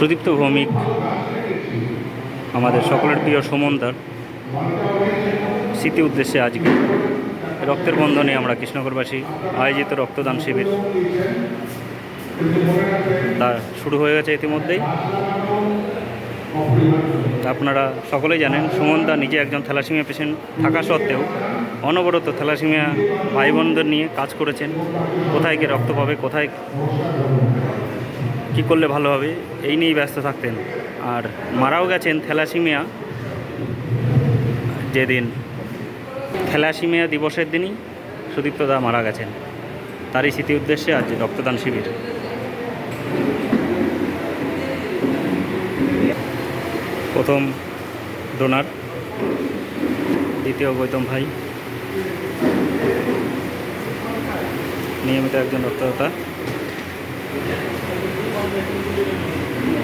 সুদীপ্ত ভৌমিক, আমাদের সকলের প্রিয় সুমনদার স্মৃতি উদ্দেশ্যে আজকে রক্তের বন্ধনে আমরা কৃষ্ণনগরবাসী আয়োজিত রক্তদান শিবির। তা শুরু হয়ে গেছে ইতিমধ্যেই। আপনারা সকলেই জানেন সুমনদা নিজে একজন থ্যালাসিমিয়া পেশেন্ট থাকা সত্ত্বেও অনবরত থ্যালাসিমিয়া ভাই বোনদের নিয়ে কাজ করেছেন। কোথায় গিয়ে রক্ত পাবে, কোথায় কী করলে ভালো হবে? এই নিয়েই ব্যস্ত থাকতেন। আর মারাও গেছেন থ্যালাসিমিয়া। যেদিন থ্যালাসিমিয়া দিবসের দিনই সুদীপ্ত দা মারা গেছেন। তারই স্মৃতি উদ্দেশ্যে আজ রক্তদান শিবির। প্রথম ডোনার, দ্বিতীয় গৌতম ভাই। নিয়মিত একজন রক্তদাতা।